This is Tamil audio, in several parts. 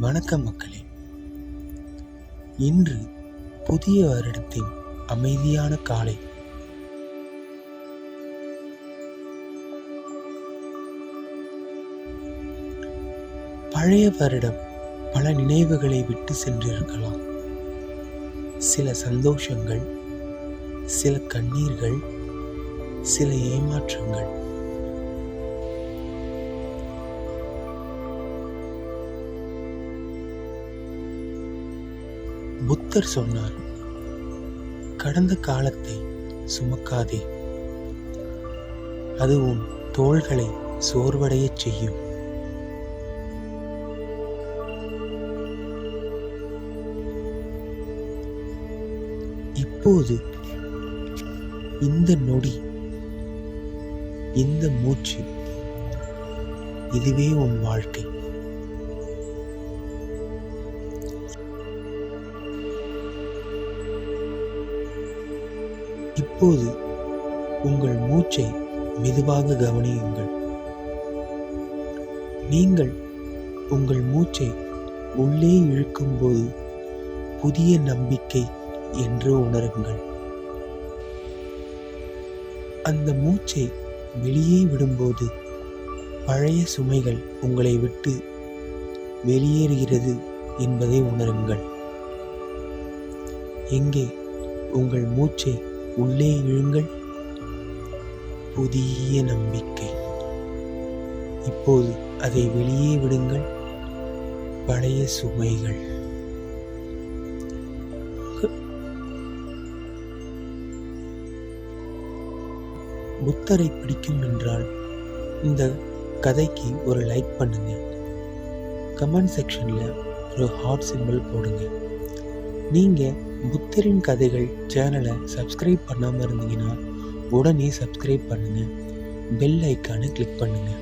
வணக்கம் மக்களே. இன்று புதிய வருடத்தின் அமைதியான காலை. பழைய வருடம் பல நினைவுகளை விட்டு சென்றிருக்கலாம். சில சந்தோஷங்கள் சில கண்ணீர்கள் சில ஏமாற்றங்கள். புத்தர் சொன்னார் கடந்த காலத்தை சுமக்காதே. அது உன் தோள்களை சோர்வடையச் செய்யும். இப்போது இந்த நொடி இந்த மூச்சு இதுவே உன் வாழ்க்கை. இப்போது உங்கள் மூச்சை மெதுவாக கவனியுங்கள். நீங்கள் உங்கள் மூச்சை உள்ளே இழுக்கும்போது புதிய நம்பிக்கை என்று உணருங்கள். அந்த மூச்சை வெளியே விடும்போது பழைய சுமைகள் உங்களை விட்டு வெளியேறுகிறது என்பதை உணருங்கள். எங்கே உங்கள் மூச்சை உள்ளே இழுங்கள். புதிய நம்பிக்கை. இப்போது அதை வெளியே விடுங்கள். பழைய சுமைகள். புத்தரை பிடிக்கும் என்றால் இந்த கதைக்கு ஒரு லைக் பண்ணுங்க. கமெண்ட் செக்ஷனில் ஒரு ஹார்ட் சிம்பிள் போடுங்க. நீங்கள் புத்தரின் கதைகள் சேனலை சப்ஸ்கிரைப் பண்ணாமல் இருந்தீங்கன்னா உடனே சப்ஸ்கிரைப் பண்ணுங்கள் பெல் ஐக்கானை கிளிக் பண்ணுங்கள்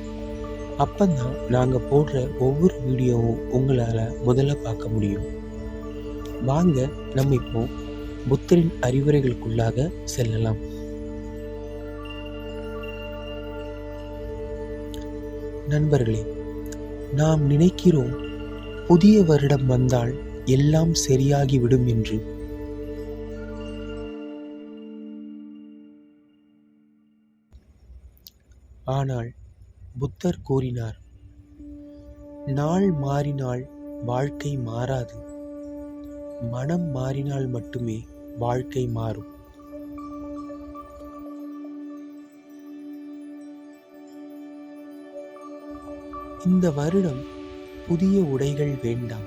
அப்போ தான் நாங்கள் போடுற ஒவ்வொரு வீடியோவும் உங்களால் முதல்ல பார்க்க முடியும். வாங்க நம்ம இப்போ புத்தரின் அறிவுரைகளுக்குள்ளாக செல்லலாம். நண்பர்களே நாம் நினைக்கிறோம் புதிய வருடம் வந்தால் எல்லாம் சரியாகிவிடும் என்று. ஆனால் புத்தர் கூறினார் நாள் மாறினால் வாழ்க்கை மாறாது. மனம் மாறினால் மட்டுமே வாழ்க்கை மாறும். இந்த வருடம் புதிய உடைகள் வேண்டாம்.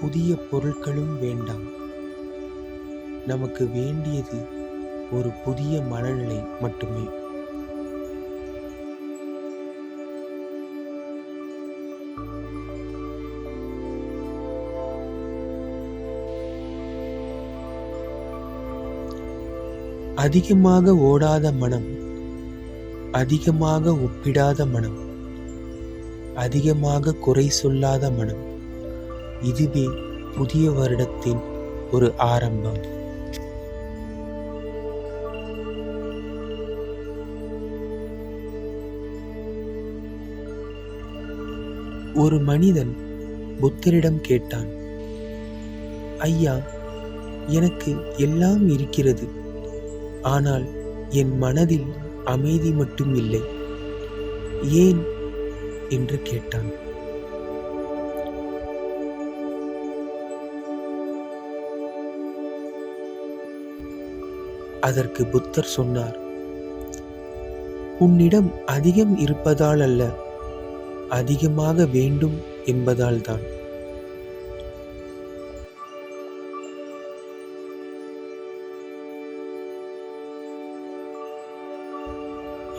புதிய பொருட்களும் வேண்டாம். நமக்கு வேண்டியது ஒரு புதிய மனநிலை மட்டுமே. அதிகமாக ஓடாத மனம் அதிகமாக ஒப்பிடாத மனம் அதிகமாக குறை சொல்லாத மனம். இதுவே புதிய வருடத்தின் ஒரு ஆரம்பம். ஒரு மனிதன் புத்தரிடம் கேட்டான் ஐயா எனக்கு எல்லாம் இருக்கிறது. ஆனால் என் மனதில் அமைதி மட்டும் இல்லை. ஏன்? என்று கேட்டான். அதற்கு புத்தர் சொன்னார் உன்னிடம் அதிகம் இருப்பதால் அல்ல அதிகமாக வேண்டும் என்பதால்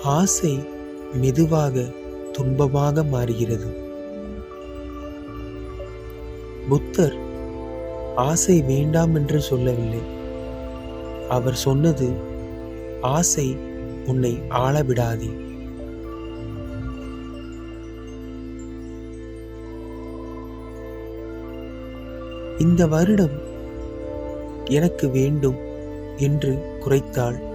ஆசை மெதுவாக துன்பமாக மாறுகிறது. புத்தர் ஆசை வேண்டாம் என்று சொல்லவில்லை. அவர் சொன்னது ஆசை உன்னை ஆளவிடாதே. இந்த வருடம் எனக்கு வேண்டும் என்று குறைத்தால்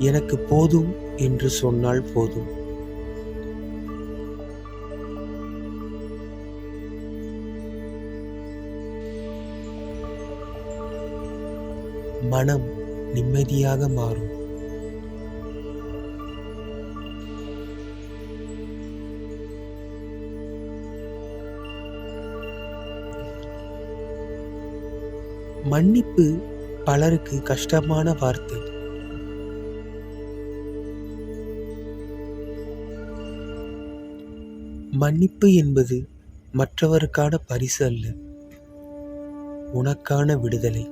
எனக்கு போதும் என்று சொன்னால் போதும். மனம் நிம்மதியாக மாறும். மன்னிப்பு பலருக்கு கஷ்டமான வார்த்தை. மன்னிப்பு என்பது மற்றவருக்கான பரிசு அல்ல உனக்கான விடுதலை.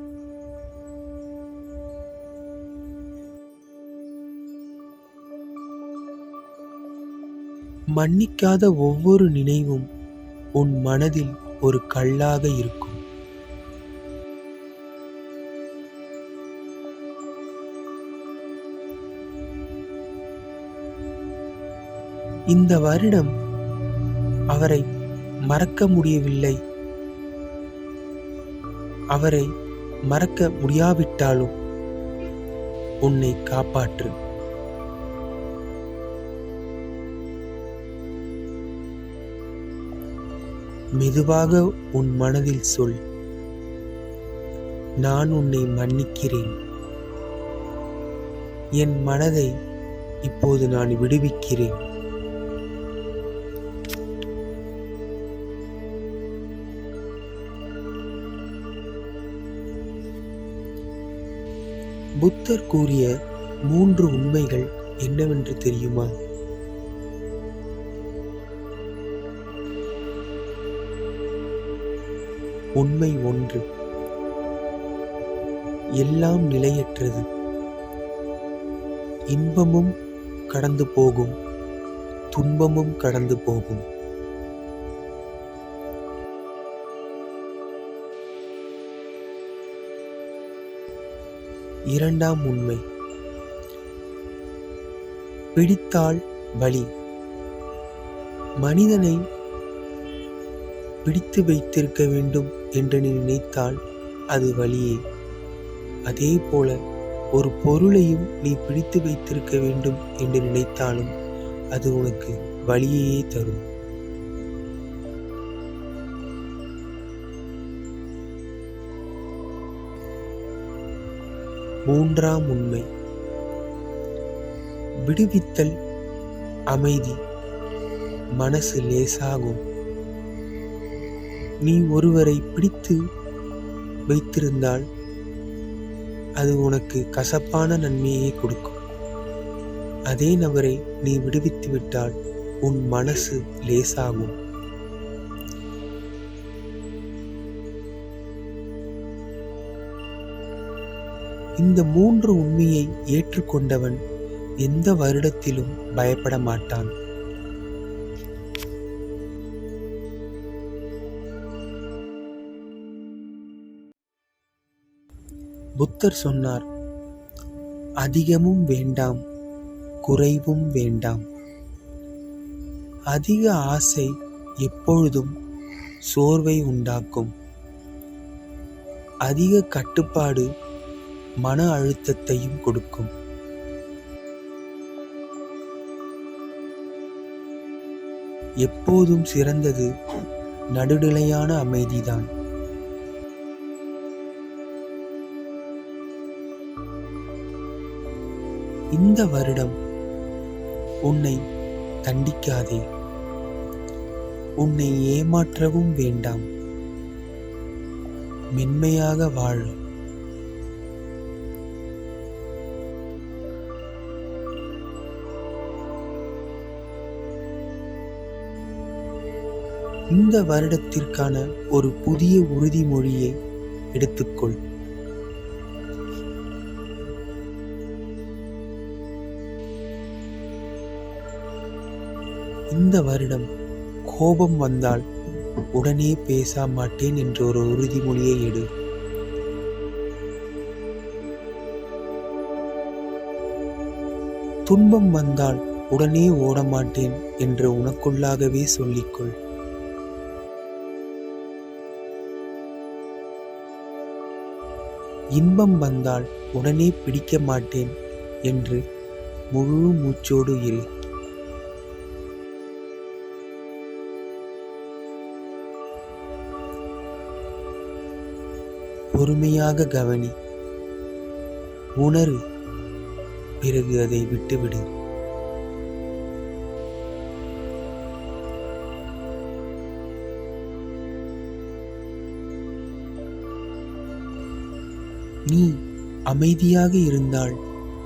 மன்னிக்காத ஒவ்வொரு நினைவும் உன் மனதில் ஒரு கல்லாக இருக்கும். இந்த வருடம் அவரை மறக்க முடியவில்லை. அவரை மறக்க முடியாவிட்டாலும் உன்னை காப்பாற்று. மெதுவாக உன் மனதில் சொல். நான் உன்னை மன்னிக்கிறேன். என் மனதை இப்போது நான் விடுவிக்கிறேன். புத்தர் கூறிய மூன்று உண்மைகள் என்னவென்று தெரியுமா? உண்மை ஒன்று. எல்லாம் நிலையற்றது. இன்பமும் கடந்து போகும். துன்பமும் கடந்து போகும். இரண்டாம் உண்மை. பிடித்தால் வலி. மனிதனை பிடித்து வைத்திருக்க வேண்டும் என்று நீ நினைத்தால் அது வழியே அதே போல ஒரு பொருளையும் நீ பிடித்து வைத்திருக்க வேண்டும் என்று நினைத்தாலும் அது உனக்கு வலியையே தரும். மூன்றாம் உண்மை. விடுவித்தல் அமைதி. மனசு லேசாகும். நீ ஒருவரை பிடித்து வைத்திருந்தால் அது உனக்கு கசப்பான நன்மையை கொடுக்கும். அதே நபரை நீ விடுவித்து விட்டால் உன் மனசு லேசாகும். இந்த மூன்று உண்மையை ஏற்றுக்கொண்டவன் எந்த வருடத்திலும் பயப்பட மாட்டான். புத்தர் சொன்னார் அதிகமும் வேண்டாம் குறைவும் வேண்டாம். அதிக ஆசை எப்பொழுதும் சோர்வை உண்டாக்கும். அதிக கட்டுப்பாடு மன அழுத்தத்தையும் கொடுக்கும். எப்போதும் சிறந்தது நடுநிலையான அமைதிதான். இந்த வருடம் உன்னை தண்டிக்காதே. உன்னை ஏமாற்றவும் வேண்டாம். மென்மையாக வாழும் இந்த வருடத்திற்கான ஒரு புதிய உறுதிமொழியை எடுத்துக்கொள். இந்த வருடம் கோபம் வந்தால் உடனே பேச மாட்டேன் என்ற ஒரு உறுதிமொழியை எடு. துன்பம் வந்தால் உடனே ஓட மாட்டேன் என்று உனக்குள்ளாகவே சொல்லிக்கொள். இன்பம் வந்தால் உடனே பிடிக்க மாட்டேன் என்று முழு மூச்சோடு இரு. பொறுமையாக கவனி. உணரு. பிறகு அதை விட்டுவிடு. நீ அமைதியாக இருந்தால்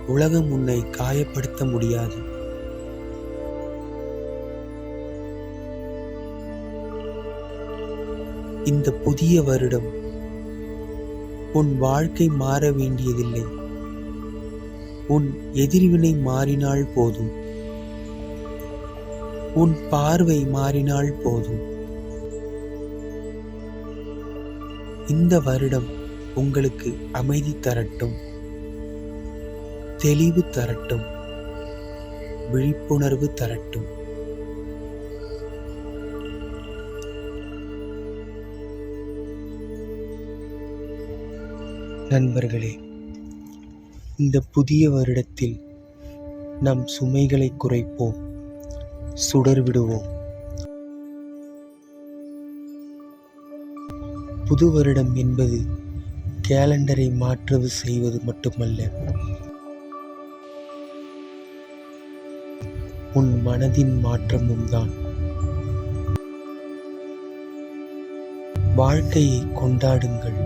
உலகம் உன்னை காயப்படுத்த முடியாது. இந்த புதிய வருடம் உன் வாழ்க்கை மாற வேண்டியதில்லை. உன் எதிர்வினை மாறினால் போதும். உன் பார்வை மாறினால் போதும். இந்த வருடம் உங்களுக்கு அமைதி தரட்டும். தெளிவு தரட்டும். விழிப்புணர்வு தரட்டும். நண்பர்களே இந்த புதிய வருடத்தில் நம் சுமைகளை குறைப்போம் சுடர் விடுவோம். புது வருடம் என்பது கேலண்டரை மாற்றவு செய்வது மட்டுமல்ல. உன் மனதின் மாற்றமும் தான். வாழ்க்கையை கொண்டாடுங்கள்.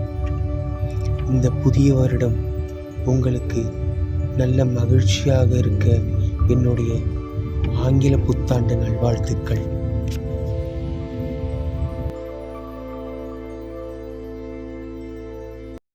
இந்த புதிய வருடம் உங்களுக்கு நல்ல மகிழ்ச்சியாக இருக்க என்னுடைய ஆங்கில புத்தாண்டு நல்வாழ்த்துக்கள்.